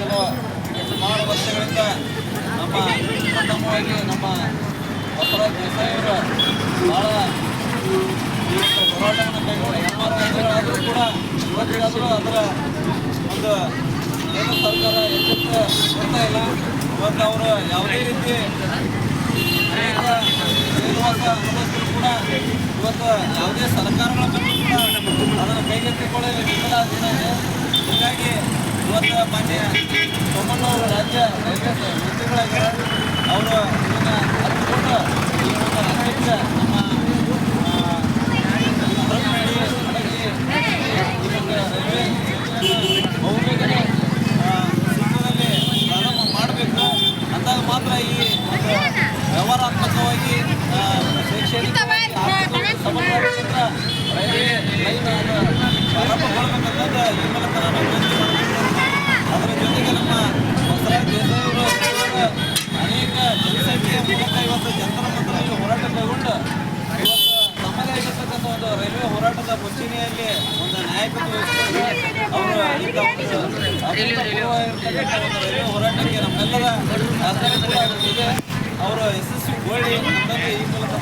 ಚಲೋ ಸುಮಾರು ವರ್ಷಗಳಿಂದ ನಮ್ಮ ಪ್ರಥಮವಾಗಿ ನಮ್ಮ ಬಸವರಾಜ ದೇಸಾಯಿಯವರು ಭಾಳ ಹೋರಾಟವನ್ನು ಕೈಗೊಂಡು ಸುಮಾರು ಆದರೂ ಕೂಡ ಇವತ್ತಿಗಾದರೂ ಅದರ ಒಂದು ಕೇಂದ್ರ ಸರ್ಕಾರ ಎಚ್ಚೆತ್ತ ಬರ್ತಾ ಇಲ್ಲ. ಇವತ್ತು ಅವರು ಯಾವುದೇ ರೀತಿ ಅನುಭವಿಸಿದ್ರು ಕೂಡ ಇವತ್ತು ಯಾವುದೇ ಸರ್ಕಾರಗಳ ಬಂದರೂ ಕೂಡ ಅದನ್ನು ಕೈಗೆತ್ತಿಕೊಳ್ಳಲು ನಿಲ್ಲಲಾಗಿದೆ ಹೀಗಾಗಿ ಇವತ್ತು ಮಾನ್ಯ ಸೋಮಣ್ಣವರು ರಾಜ್ಯ ರೈಲ್ವೆ ಅವರು ಒಂದು ನಮ್ಮ ಆ, ಹೊರಗನಹಳ್ಳಿ ಅಡಗಿ ಈ ಒಂದು ರೈಲ್ವೆ ಪ್ರಾರಂಭ ಮಾಡಬೇಕು ಅಂದಾಗ ಮಾತ್ರ ಈ ಒಂದು ವ್ಯವಹಾರಾತ್ಮಕವಾಗಿ ಅದರ ಜೊತೆಗೆ ನಮ್ಮ ಅನೇಕ ಜನಸಂಖ್ಯೆಯ ಮೂಲಕ ಇವತ್ತು ಜನರ ಹೋರಾಟ ಇವತ್ತು ಒಂದು ರೈಲ್ವೆ ಹೋರಾಟದ ಮುಂಚೂಣಿಯಲ್ಲಿ ಒಂದು ನಾಯಕತ್ವ ಅವರು ರೈಲ್ವೆ ಹೋರಾಟಕ್ಕೆ ನಮ್ಮೆಲ್ಲರ ಆಧಾರ ಕೂಡ ಇದೆ ಅವರು ಯಶಸ್ವಿ ಗೋಳಿ ಅಂತಂದು ಈ ಮೂಲಕ